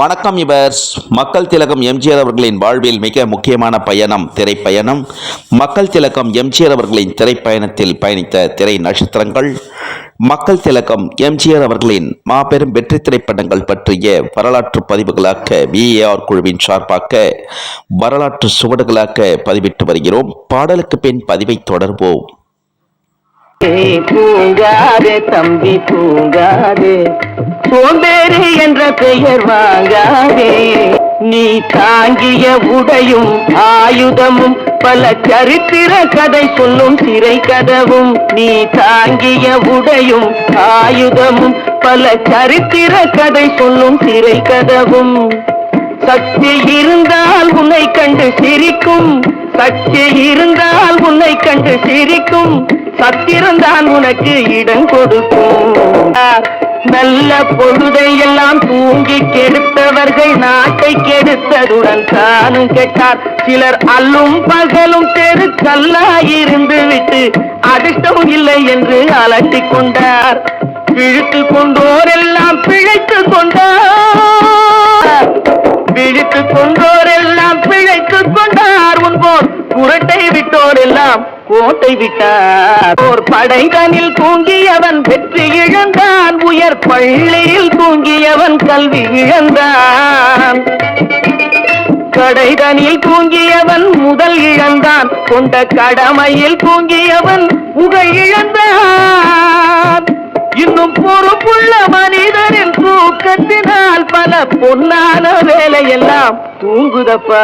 வணக்கம் இவர்ஸ். மக்கள் திலகம் எம்ஜிஆர் அவர்களின் வாழ்வில் மிக முக்கியமான பயணம் திரைப்பயணம். மக்கள் திலகம் எம்ஜிஆர் அவர்களின் திரைப்பயணத்தில் பயணித்த திரை நட்சத்திரங்கள். மக்கள் திலகம் எம்ஜிஆர் அவர்களின் மாபெரும் வெற்றி திரைப்படங்கள் பற்றிய வரலாற்று பதிவுகளாக விஏஆர் குழுவின் சார்பாக வரலாற்று சுவடுகளாக பதிவிட்டு வருகிறோம். பாடலுக்கு பின் பதிவை தொடர்வோம். தூங்காதே தம்பி தூங்காதே. சோம்பேறு என்ற பெயர் வாங்காதே. நீ தாங்கிய உடையும் ஆயுதமும் பல சரித்திர கதை சொல்லும் சிறை கதவும். நீ தாங்கிய உடையும் ஆயுதமும் பல சரித்திர கதை சொல்லும் சிறை கதவும். சக்தி இருந்தால் உன்னை கண்டு சிரிக்கும். சச்சி இருந்தால் உன்னை கண்டு சிரிக்கும். சத்திரம்தான் உனக்கு இடம் கொடுக்கும். நல்ல பொழுதை எல்லாம் தூங்கி கெடுத்தவர்கள் நாட்டை கெடுத்ததுடன் தானும் கேட்டார். சிலர் அல்லும் பகலும் தெரு தெருக்கல்லாயிருந்து விட்டு அதிர்ஷ்டம் இல்லை என்று அலட்டிக் கொண்டார். விழுத்து கொண்டோரெல்லாம் பிழைத்து கொண்டார். விழுத்து கொண்டோரெல்லாம் பிழைத்து கொண்டார். எல்லாம் கோட்டை விட்டார். ஓர் படைதனில் தூங்கியவன் வெற்றி இழந்தான். உயர் பள்ளியில் தூங்கியவன் கல்வி இழந்தான். கடைதனில் தூங்கியவன் முதல் இழந்தான். கொண்ட கடமையில் தூங்கியவன் புகழ் இழந்தான். இன்னும் பொறுப்புள்ள மனிதரின் தூக்கத்தினால் பல பொன்னான வேலையெல்லாம். தூங்குதப்பா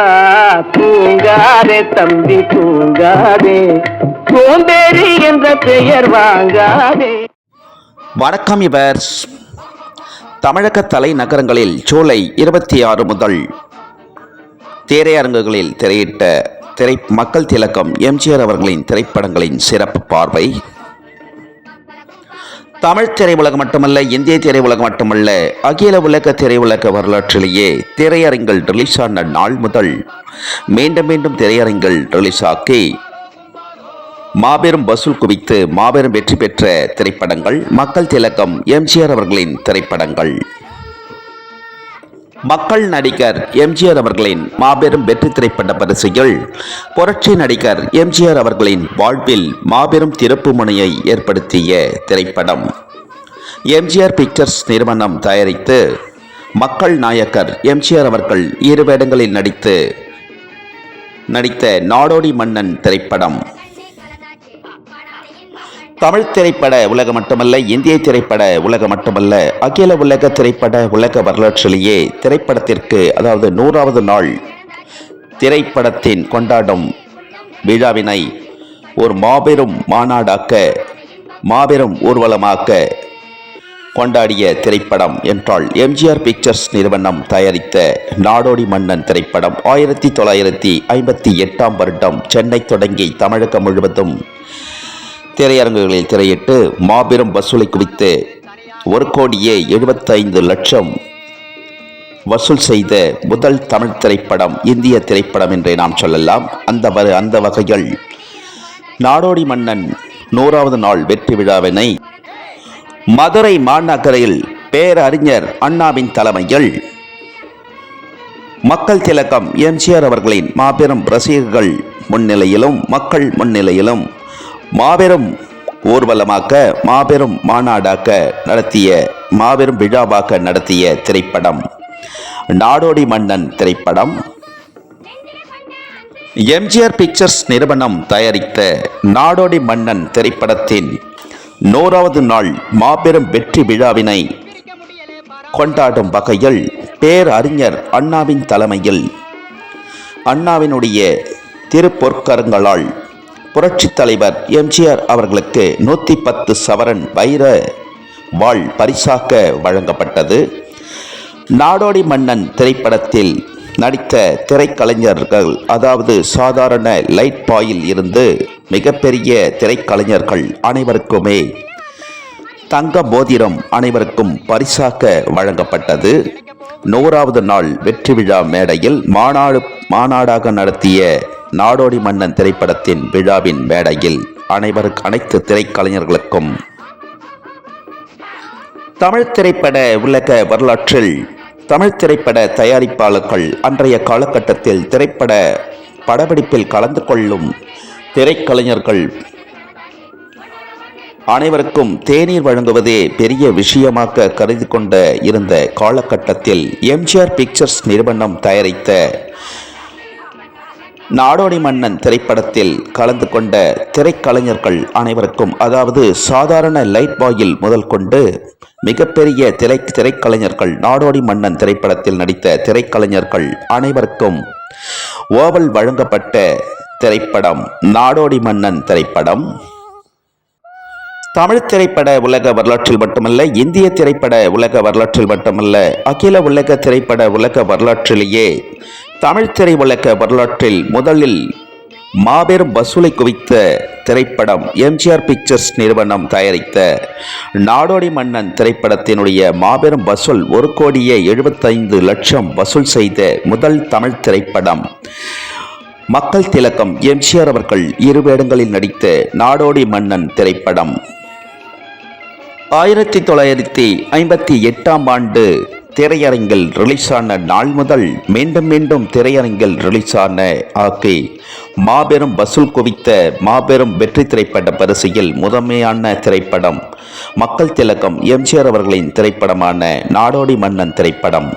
தூங்காதே தம்பி தூங்காதே. சோம்பேறி என்ற பெயர் வாங்காதே. வணக்கம் இவர்ஸ் தமிழக தலைநகரங்களில் ஜூலை இருபத்தி ஆறு முதல் திரையரங்குகளில் திரையிட்ட திரை மக்கள் திலகம் எம்ஜிஆர் அவர்களின் திரைப்படங்களின் சிறப்பு பார்வை தமிழ் திரையுலகம் மட்டுமல்ல இந்திய திரையுலகம் மட்டுமல்ல அகில உலக திரையுலக வரலாற்றிலேயே திரையரங்கில் ரிலீஸ் ஆன நாள் முதல் மீண்டும் மீண்டும் திரையரங்கில் ரிலீஸ் ஆக்கி மாபெரும் வசூல் குவித்து மாபெரும் வெற்றி பெற்ற திரைப்படங்கள் மக்கள் திலக்கம் எம்ஜிஆர் அவர்களின் திரைப்படங்கள். மக்கள் நடிகர் எம்ஜிஆர் அவர்களின் மாபெரும் வெற்றி திரைப்பட பரிசுகள் புரட்சி நடிகர் எம்ஜிஆர் அவர்களின் வாழ்வில் மாபெரும் திறப்பு முனையை ஏற்படுத்திய திரைப்படம். எம்ஜிஆர் பிக்சர்ஸ் நிறுவனம் தயாரித்து மக்கள் நாயக்கர் எம்ஜிஆர் அவர்கள் இரு வேடங்களில் நடித்து நடித்த நாடோடி மன்னன் திரைப்படம். தமிழ் திரைப்பட உலகம் மட்டுமல்ல இந்திய திரைப்பட உலகம் மட்டுமல்ல அகில உலக திரைப்பட உலக வரலாற்றிலேயே திரைப்படத்திற்கு அதாவது நூறாவது நாள் திரைப்படத்தின் கொண்டாடும் விழாவினை ஒரு மாபெரும் மாநாடாக்க மாபெரும் ஊர்வலமாக்க கொண்டாடிய திரைப்படம் என்றால் எம்ஜிஆர் பிக்சர்ஸ் நிறுவனம் தயாரித்த நாடோடி மன்னன் திரைப்படம். ஆயிரத்தி தொள்ளாயிரத்தி ஐம்பத்தி எட்டாம் வருடம் சென்னை தொடங்கி தமிழகம் முழுவதும் திரையரங்குகளில் திரையிட்டு மாபெரும் வசூலை குவித்து ஒரு கோடியே எழுபத்தைந்து லட்சம் வசூல் செய்த முதல் தமிழ் திரைப்படம் இந்திய திரைப்படம் என்றே நாம் சொல்லலாம். அந்த வரு அந்த வகையில் நாடோடி மன்னன் நூறாவது நாள் வெற்றி விழாவினை மதுரை மாநகரில் பேரறிஞர் அண்ணாவின் தலைமையில் மக்கள் திலக்கம் எம்ஜிஆர் அவர்களின் மாபெரும் ரசிகர்கள் முன்னிலையிலும் மக்கள் முன்னிலையிலும் மாபெரும் ஊர்வலமாக்க மாபெரும் மாநாடாக்க நடத்திய மாபெரும் விழாவாக நடத்திய திரைப்படம். நாடோடி மன்னன் திரைப்படம். எம்ஜிஆர் பிக்சர்ஸ் நிறுவனம் தயாரித்த நாடோடி மன்னன் திரைப்படத்தின் நூறாவது நாள் மாபெரும் வெற்றி விழாவினை கொண்டாடும் வகையில் பேரறிஞர் அண்ணாவின் தலைமையில் அண்ணாவினுடைய திருப்பொற்கரங்களால் புரட்சித் தலைவர் எம்ஜிஆர் அவர்களுக்கு நூற்றி பத்து சவரன் வைர வாழ் பரிசாக வழங்கப்பட்டது. நாடோடி மன்னன் திரைப்படத்தில் நடித்த திரைக்கலைஞர்கள் அதாவது சாதாரண லைட் பாயில் இருந்து மிகப்பெரிய திரைக்கலைஞர்கள் அனைவருக்குமே தங்க மோதிரம் அனைவருக்கும் பரிசாக வழங்கப்பட்டது. நூறாவது நாள் வெற்றி விழா மேடையில் மாநாடு மாநாடாக நடத்திய நாடோடி மன்னன் திரைப்படத்தின் விழாவின் மேடையில் அனைவருக்கு அனைத்து திரைக்கலைஞர்களுக்கும் தமிழ் திரைப்பட உலக வரலாற்றில் தமிழ் திரைப்பட தயாரிப்பாளர்கள் அன்றைய காலகட்டத்தில் திரைப்பட படப்பிடிப்பில் கலந்து கொள்ளும் திரைக்கலைஞர்கள் அனைவருக்கும் தேநீர் வழங்குவதே பெரிய விஷயமாக கருதி கொண்ட இருந்த காலகட்டத்தில் எம்ஜிஆர் பிக்சர்ஸ் நிறுவனம் தயாரித்த நாடோடி மன்னன் திரைப்படத்தில் கலந்து கொண்ட திரைக்கலைஞர்கள் அனைவருக்கும் அதாவது சாதாரண லைட் பாயில் முதல் கொண்டு மிகப்பெரிய திரை திரைக்கலைஞர்கள் நாடோடி மன்னன் திரைப்படத்தில் நடித்த திரைக்கலைஞர்கள் அனைவருக்கும் ஓவல் வழங்கப்பட்ட திரைப்படம் நாடோடி மன்னன் திரைப்படம். தமிழ் திரைப்பட உலக வரலாற்றில் மட்டுமல்ல இந்திய திரைப்பட உலக வரலாற்றில் மட்டுமல்ல அகில உலக திரைப்பட உலக வரலாற்றிலேயே தமிழ் திரை வரலாற்றில் முதலில் மாபெரும் வசூலை குவித்த திரைப்படம் எம்ஜிஆர் பிக்சர்ஸ் நிறுவனம் தயாரித்த நாடோடி மன்னன் திரைப்படத்தினுடைய மாபெரும் வசூல் ஒரு கோடியே எழுபத்தைந்து லட்சம் வசூல் செய்த முதல் தமிழ் திரைப்படம். மக்கள் திலக்கம் எம்ஜிஆர் அவர்கள் இரு வேடங்களில் நடித்த நாடோடி மன்னன் திரைப்படம். ஆயிரத்தி தொள்ளாயிரத்தி ஐம்பத்தி எட்டாம் ஆண்டு திரையரங்கில் ரிலீஸான நாள் முதல் மீண்டும் மீண்டும் திரையரங்கில் ரிலீஸான ஆக்கி மாபெரும் வசூல் குவித்த மாபெரும் வெற்றி திரைப்பட வரிசையில் முதன்மையான திரைப்படம் மக்கள் திலகம் எம்ஜிஆர் அவர்களின் திரைப்படமான நாடோடி மன்னன் திரைப்படம்.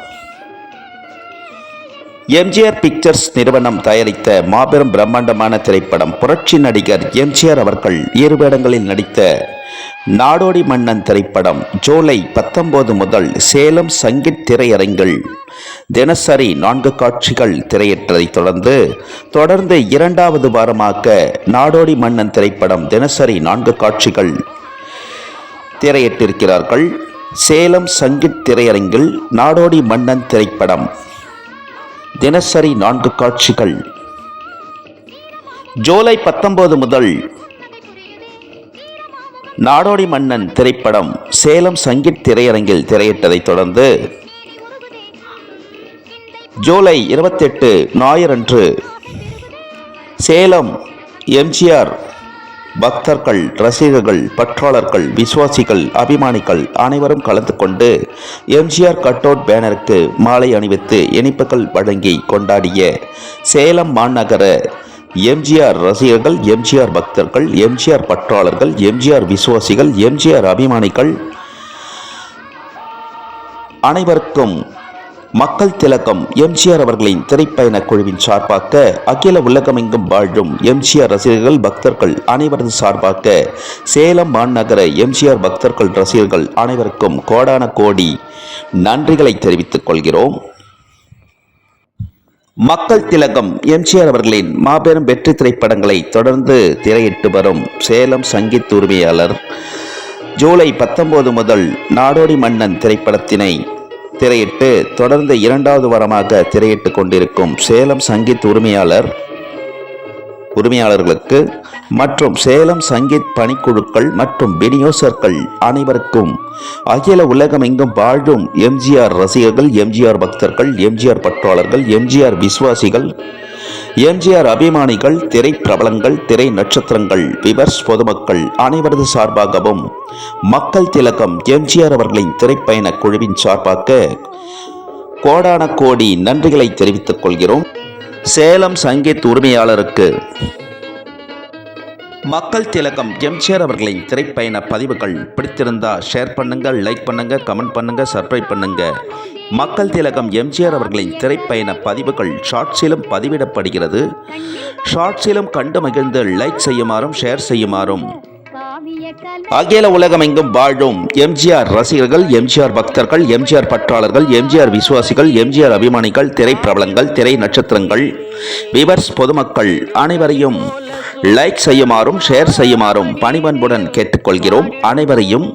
எம்ஜிஆர் பிக்சர்ஸ் நிறுவனம் தயாரித்த மாபெரும் பிரம்மாண்டமான திரைப்படம் புரட்சி நடிகர் எம்ஜிஆர் அவர்கள் இரு வேடங்களில் நடித்த நாடோடி மன்னன் திரைப்படம் ஜூலை பத்தொன்பது முதல் சேலம் சங்கீத் திரையரங்கில் தினசரி நான்கு காட்சிகள் திரையேற்றதைத் தொடர்ந்து தொடர்ந்து இரண்டாவது வாரமாக நாடோடி மன்னன் திரைப்படம் தினசரி நான்கு காட்சிகள் திரையிட்டிருக்கிறார்கள். சேலம் சங்கீத் திரையரங்கில் நாடோடி மன்னன் திரைப்படம் தினசரி நான்கு காட்சிகள். ஜூலை பத்தொன்பது முதல் நாடோடி மன்னன் திரைப்படம் சேலம் சங்கீத் திரையரங்கில் திரையிட்டதைத் தொடர்ந்து ஜூலை இருபத்தெட்டு ஞாயிறன்று சேலம் எம்ஜிஆர் பக்தர்கள் ரசிகர்கள் பற்றாளர்கள் விசுவாசிகள் அபிமானிகள் அனைவரும் கலந்து கொண்டு எம்ஜிஆர் கட்டவுட் பேனருக்கு மாலை அணிவித்து இனிப்புகள் வழங்கி கொண்டாடிய சேலம் மாநகர எம்ஜிஆர் ரசிகர்கள் எம்ஜிஆர் பக்தர்கள் எம்ஜிஆர் பற்றாளர்கள் எம்ஜிஆர் விசுவாசிகள் எம்ஜிஆர் அபிமானிகள் அனைவருக்கும் மக்கள் திலகம் எம்ஜிஆர் அவர்களின் திரைப்பயண குழுவின் சார்பாக அகில உலகமெங்கும் வாழும் எம்ஜிஆர் ரசிகர்கள் பக்தர்கள் அனைவரது சார்பாக சேலம் மாநகர எம்ஜிஆர் பக்தர்கள் ரசிகர்கள் அனைவருக்கும் கோடான கோடி நன்றிகளை தெரிவித்துக் கொள்கிறோம். மக்கள் திலகம் எம்ஜிஆர் அவர்களின் மாபெரும் வெற்றி திரைப்படங்களை தொடர்ந்து திரையிட்டு வரும் சேலம் சங்கீத் உரிமையாளர். ஜூலை பத்தொன்பது முதல் நாடோடி மன்னன் திரைப்படத்தினை திரையிட்டு தொடர்ந்து இரண்டாவது வாரமாக திரையிட்டு கொண்டிருக்கும் சேலம் சங்கீத் உரிமையாளர் உரிமையாளர்களுக்கு மற்றும் சேலம் சங்கீத் பணிக்குழுக்கள் மற்றும் விநியோகர்கள் அனைவருக்கும் அகில உலகம் எங்கும் வாழும் எம்ஜிஆர் ரசிகர்கள் எம்ஜிஆர் பக்தர்கள் எம்ஜிஆர் பற்றாளர்கள் எம்ஜிஆர் விசுவாசிகள் எம்ஜிஆர் அபிமானிகள் திரை பிரபலங்கள் திரை நட்சத்திரங்கள் விவர்ஸ் பொதுமக்கள் அனைவரது சார்பாகவும் மக்கள் திலகம் எம்ஜிஆர் அவர்களின் திரைப்பயண குழுவின் சார்பாக கோடான கோடி நன்றிகளை தெரிவித்துக் கொள்கிறோம். சேலம் சங்கீத் உரிமையாளருக்கு. மக்கள் திலகம் எம்ஜிஆர் அவர்களின் திரைப்பயண பதிவுகள். பிடித்திருந்தா ஷேர் பண்ணுங்க லைக் பண்ணுங்க கமெண்ட் பண்ணுங்க சப்ஸ்கிரைப் பண்ணுங்க. மக்கள் திலகம் எம்ஜிஆர் அவர்களின் திரைப்பயண பதிவுகள் ஷார்ட்ஸிலும் பதிவிடப்படுகிறது. ஷார்ட்ஸிலும் கண்டு மகிழ்ந்து லைக் செய்யுமாறும் ஷேர் செய்யுமாறும். அகில உலகமெங்கும் வாழும் எம்ஜிஆர் ரசிகர்கள் எம்ஜிஆர் பக்தர்கள் எம்ஜிஆர் பற்றாளர்கள் எம்ஜிஆர் விசுவாசிகள் எம்ஜிஆர் அபிமானிகள் திரைப்பிரபலங்கள் திரை நட்சத்திரங்கள் விவர்ஸ் பொதுமக்கள் அனைவரையும் லைக் செய்யுமாறும் ஷேர் செய்யுமாறும் பணிவன்புடன் கேட்டுக்கொள்கிறோம். அனைவரையும்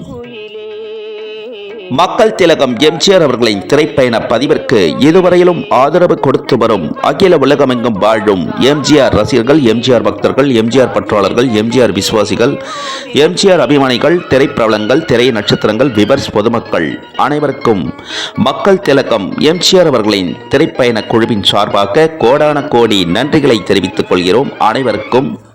மக்கள் திலகம் எம்ஜிஆர் அவர்களின் திரைப்பயண பதிவிற்கு இதுவரையிலும் ஆதரவு கொடுத்து வரும் அகில உலகமெங்கும் வாழும் எம்ஜிஆர் ரசிகர்கள் எம்ஜிஆர் பக்தர்கள் எம்ஜிஆர் பற்றாளர்கள் எம்ஜிஆர் விசுவாசிகள் எம்ஜிஆர் அபிமானிகள் திரைப்பிரபலங்கள் திரை நட்சத்திரங்கள் விவர்ஸ் பொதுமக்கள் அனைவருக்கும் மக்கள் திலகம் எம்ஜிஆர் அவர்களின் திரைப்பயண குழுவின் சார்பாக கோடான கோடி நன்றிகளை தெரிவித்துக் கொள்கிறோம். அனைவருக்கும்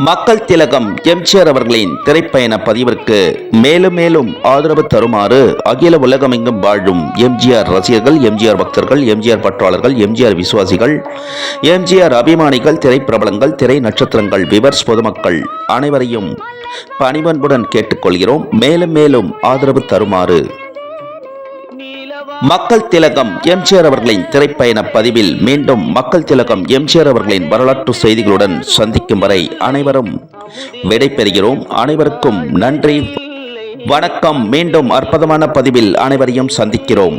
மக்கள் திலகம் எம்ஜிஆர் அவர்களின் திரைப்பயண பதிவிற்கு மேலும் மேலும் ஆதரவு தருமாறு அகில உலகமெங்கும் வாழும் எம்ஜிஆர் ரசிகர்கள் எம்ஜிஆர் பக்தர்கள் எம்ஜிஆர் பற்றாளர்கள் எம்ஜிஆர் விசுவாசிகள் எம்ஜிஆர் அபிமானிகள் திரைப்பிரபலங்கள் திரை நட்சத்திரங்கள் விவர்ஸ் பொதுமக்கள் அனைவரையும் பணிவன்புடன் கேட்டுக்கொள்கிறோம். மேலும் மேலும் ஆதரவு தருமாறு மக்கள் திலகம் எம்ஜிஆர் அவர்களின் திரைப்பயண பதிவில் மீண்டும் மக்கள் திலகம் எம்ஜிஆர் அவர்களின் வரலாற்று செய்திகளுடன் சந்திக்கும் வரை அனைவரும் விடைபெறுகிறோம். அனைவருக்கும் நன்றி. வணக்கம். மீண்டும் அற்புதமான பதிவில் அனைவரையும் சந்திக்கிறோம்.